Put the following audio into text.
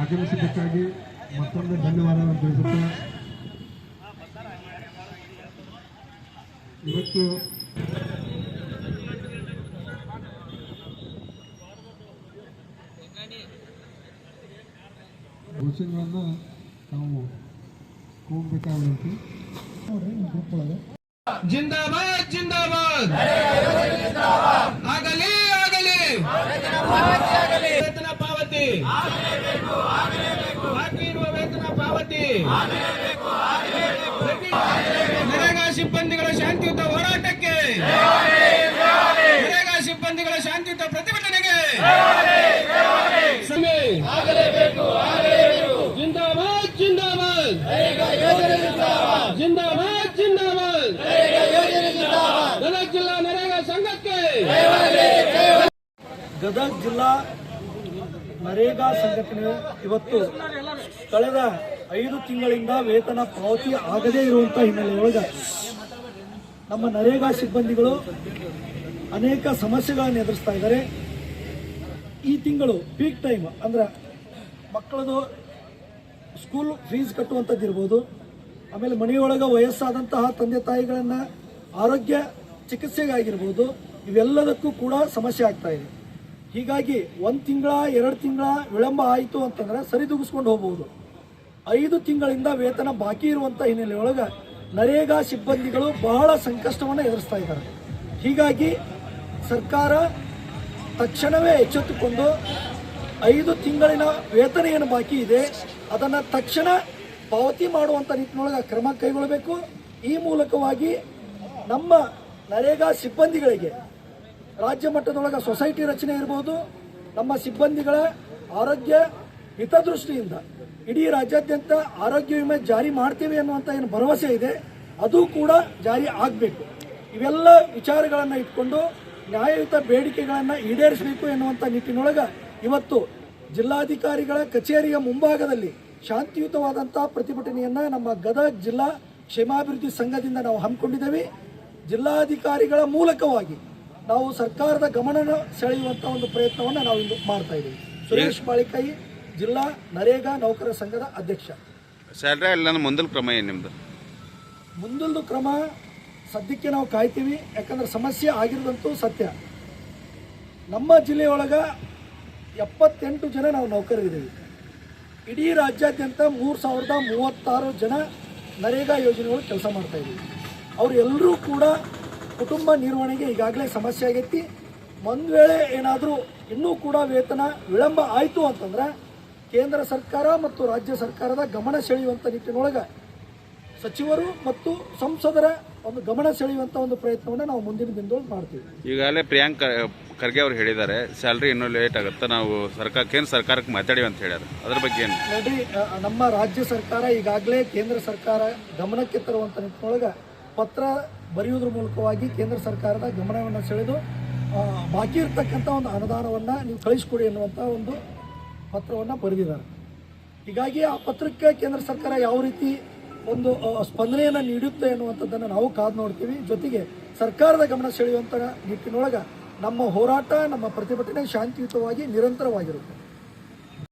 ಆಗಮಿಸಿದ್ದಕ್ಕಾಗಿ ಮತ್ತೊಮ್ಮೆ ಧನ್ಯವಾದಗಳನ್ನು ತಿಳಿಸುತ್ತಾ ಇವತ್ತು ಘೋಷಣೆಗಳನ್ನು ನಾವು ಹೋಗ್ಬೇಕಾಗುತ್ತೆ ಜಿಂದಾಬಾದ್ ಜಿಂದಾಬಾದ್! ಆಗಲಿ ಆಗಲಿ! ಪಾವತಿ ಬಾಕಿ ಇರುವ ವೇತನ ಪಾವತಿ. ನರೇಗಾ ಸಿಬ್ಬಂದಿಗಳ ಶಾಂತಿಯುತ ಹೋರಾಟಕ್ಕೆ. ನರೇಗಾ ಸಿಬ್ಬಂದಿಗಳ ಶಾಂತಿಯುತ ಪ್ರತಿಭಟನೆಗೆ. ಜಿಂದಾಬಾದ್ ಜಿಂದಾಬಾದ್. ಜಿಂದಾಬಾದ್ ಜಿಂದಾಬಾದ್. ಗದಗ ಜಿಲ್ಲಾ ನರೇಗಾ ಸಂಘಕ್ಕೆ. ಗದಗ ಜಿಲ್ಲಾ ನರೇಗಾ ಸಂಘಟನೆ ಇವತ್ತು ಕಳೆದ ಐದು ತಿಂಗಳಿಂದ ವೇತನ ಪಾವತಿ ಆಗದೇ ಇರುವಂತ ಹಿನ್ನೆಲೆಯೊಳಗೆ ನಮ್ಮ ನರೇಗಾ ಸಿಬ್ಬಂದಿಗಳು ಅನೇಕ ಸಮಸ್ಯೆಗಳನ್ನು ಎದುರಿಸ್ತಾ ಇದ್ದಾರೆ. ಈ ತಿಂಗಳು ಪೀಕ್ ಟೈಮ್ ಅಂದ್ರೆ ಮಕ್ಕಳದು ಸ್ಕೂಲ್ ಫೀಸ್ ಕಟ್ಟುವಂಥದ್ದು ಇರ್ಬೋದು, ಆಮೇಲೆ ಮನೆಯೊಳಗೆ ವಯಸ್ಸಾದಂತಹ ತಂದೆ ತಾಯಿಗಳನ್ನ ಆರೋಗ್ಯ ಚಿಕಿತ್ಸೆಗಾಗಿರ್ಬೋದು ಇವೆಲ್ಲದಕ್ಕೂ ಕೂಡ ಸಮಸ್ಯೆ ಆಗ್ತಾ ಇದೆ. ಹೀಗಾಗಿ ಒಂದು ತಿಂಗಳ, ಎರಡು ತಿಂಗಳ ವಿಳಂಬ ಆಯಿತು ಅಂತಂದ್ರೆ ಸರಿದೂಗಿಸ್ಕೊಂಡು ಹೋಗ್ಬೋದು. ಐದು ತಿಂಗಳಿಂದ ವೇತನ ಬಾಕಿ ಇರುವಂಥ ಹಿನ್ನೆಲೆಯೊಳಗೆ ನರೇಗಾ ಸಿಬ್ಬಂದಿಗಳು ಬಹಳ ಸಂಕಷ್ಟವನ್ನು ಎದುರಿಸ್ತಾ ಇದ್ದಾರೆ. ಹೀಗಾಗಿ ಸರ್ಕಾರ ತಕ್ಷಣವೇ ಎಚ್ಚೆತ್ತುಕೊಂಡು ಐದು ತಿಂಗಳಿನ ವೇತನ ಏನು ಬಾಕಿ ಇದೆ, ಅದನ್ನು ತಕ್ಷಣ ಪಾವತಿ ಮಾಡುವಂಥ ನಿಟ್ಟಿನೊಳಗೆ ಕ್ರಮ ಕೈಗೊಳ್ಳಬೇಕು. ಈ ಮೂಲಕವಾಗಿ ನಮ್ಮ ನರೇಗಾ ಸಿಬ್ಬಂದಿಗಳಿಗೆ ರಾಜ್ಯ ಮಟ್ಟದೊಳಗೆ ಸೊಸೈಟಿ ರಚನೆ ಇರ್ಬೋದು, ನಮ್ಮ ಸಿಬ್ಬಂದಿಗಳ ಆರೋಗ್ಯ ಹಿತದೃಷ್ಟಿಯಿಂದ ಇಡೀ ರಾಜ್ಯಾದ್ಯಂತ ಆರೋಗ್ಯ ವಿಮೆ ಜಾರಿ ಮಾಡ್ತೀವಿ ಅನ್ನುವಂಥ ಏನು ಭರವಸೆ ಇದೆ, ಅದು ಕೂಡ ಜಾರಿ ಆಗಬೇಕು. ಇವೆಲ್ಲ ವಿಚಾರಗಳನ್ನು ಇಟ್ಕೊಂಡು ನ್ಯಾಯಯುತ ಬೇಡಿಕೆಗಳನ್ನು ಈಡೇರಿಸಬೇಕು ಎನ್ನುವಂಥ ನಿಟ್ಟಿನೊಳಗೆ ಇವತ್ತು ಜಿಲ್ಲಾಧಿಕಾರಿಗಳ ಕಚೇರಿಯ ಮುಂಭಾಗದಲ್ಲಿ ಶಾಂತಿಯುತವಾದಂಥ ಪ್ರತಿಭಟನೆಯನ್ನು ನಮ್ಮ ಗದಗ ಜಿಲ್ಲಾ ಕ್ಷೇಮಾಭಿವೃದ್ಧಿ ಸಂಘದಿಂದ ನಾವು ಹಮ್ಮಿಕೊಂಡಿದ್ದೇವೆ. ಜಿಲ್ಲಾಧಿಕಾರಿಗಳ ಮೂಲಕವಾಗಿ ನಾವು ಸರ್ಕಾರದ ಗಮನ ಸೆಳೆಯುವಂಥ ಒಂದು ಪ್ರಯತ್ನವನ್ನು ನಾವು ಇಂದು ಮಾಡ್ತಾ ಇದ್ದೀವಿ. ಸುರೇಶ್ ಬಾಳಿಕಾಯಿ ಜಿಲ್ಲಾ ನರೇಗಾ ನೌಕರರ ಸಂಘದ ಅಧ್ಯಕ್ಷ. ಸ್ಯಾಲ್ರಿ ಮುಂದಲ್ ಕ್ರಮ ಏನು ನಿಮ್ಮದು ಮುಂದೊಂದು ಕ್ರಮ ಸದ್ಯಕ್ಕೆ ನಾವು ಕಾಯ್ತೀವಿ ಯಾಕಂದ್ರೆ ಸಮಸ್ಯೆ ಆಗಿರೋದಂತೂ ಸತ್ಯ. ನಮ್ಮ ಜಿಲ್ಲೆಯೊಳಗೆ ಎಪ್ಪತ್ತೆಂಟು ಜನ ನಾವು ನೌಕರರಿದ್ದೀವಿ. ಇಡೀ ರಾಜ್ಯಾದ್ಯಂತ ಮೂರು ಸಾವಿರದ ಮೂವತ್ತಾರು ಜನ ನರೇಗಾ ಯೋಜನೆಗಳು ಕೆಲಸ ಮಾಡ್ತಾ ಇದ್ದೀವಿ. ಅವರೆಲ್ಲರೂ ಕೂಡ ಕುಟುಂಬ ನಿರ್ವಹಣೆಗೆ ಈಗಾಗಲೇ ಸಮಸ್ಯೆ ಆಗೈತಿ. ಒಂದು ವೇಳೆ ಏನಾದರೂ ಇನ್ನೂ ಕೂಡ ವೇತನ ವಿಳಂಬ ಆಯಿತು ಅಂತಂದ್ರೆ ಕೇಂದ್ರ ಸರ್ಕಾರ ಮತ್ತು ರಾಜ್ಯ ಸರ್ಕಾರದ ಗಮನ ಸೆಳೆಯುವಂಥ ನಿಟ್ಟಿನೊಳಗೆ ಸಚಿವರು ಮತ್ತು ಸಂಸದರ ಒಂದು ಗಮನ ಸೆಳೆಯುವಂಥ ಒಂದು ಪ್ರಯತ್ನವನ್ನು ನಾವು ಮುಂದಿನ ದಿನದೊಳಗೆ ಮಾಡ್ತೀವಿ. ಈಗಾಗಲೇ ಪ್ರಿಯಾಂಕ್ ಖರ್ಗೆ ಅವರು ಹೇಳಿದ್ದಾರೆ ಸ್ಯಾಲ್ರಿ ಇನ್ನೂ ಲೇಟ್ ಆಗುತ್ತೆ ನಾವು ಸರ್ಕಾರ ಕೇಂದ್ರ ಸರ್ಕಾರಕ್ಕೆ ಮಾತಾಡಿ ಅಂತ ಹೇಳ್ಯಾರ. ಅದ್ರ ಬಗ್ಗೆ ಏನು? ನೋಡ್ರಿ ನಮ್ಮ ರಾಜ್ಯ ಸರ್ಕಾರ ಈಗಾಗಲೇ ಕೇಂದ್ರ ಸರ್ಕಾರ ಗಮನಕ್ಕೆ ತರುವಂಥ ನಿಟ್ಟಿನೊಳಗೆ ಪತ್ರ ಬರೆಯುವುದ್ರ ಮೂಲಕವಾಗಿ ಕೇಂದ್ರ ಸರ್ಕಾರದ ಗಮನವನ್ನು ಸೆಳೆದು ಬಾಕಿ ಇರ್ತಕ್ಕಂಥ ಒಂದು ಅನುದಾನವನ್ನು ನೀವು ಕಳಿಸ್ಕೊಡಿ ಎನ್ನುವಂಥ ಒಂದು ಪತ್ರವನ್ನು ಬರೆದಿದ್ದಾರೆ. ಹೀಗಾಗಿ ಆ ಪತ್ರಕ್ಕೆ ಕೇಂದ್ರ ಸರ್ಕಾರ ಯಾವ ರೀತಿ ಒಂದು ಸ್ಪಂದನೆಯನ್ನು ನೀಡುತ್ತೆ ಎನ್ನುವಂಥದ್ದನ್ನು ನಾವು ಕಾದು ನೋಡ್ತೀವಿ. ಜೊತೆಗೆ ಸರ್ಕಾರದ ಗಮನ ಸೆಳೆಯುವಂಥ ನಿಟ್ಟಿನೊಳಗೆ ನಮ್ಮ ಹೋರಾಟ, ನಮ್ಮ ಪ್ರತಿಭಟನೆ ಶಾಂತಿಯುತವಾಗಿ ನಿರಂತರವಾಗಿರುತ್ತೆ.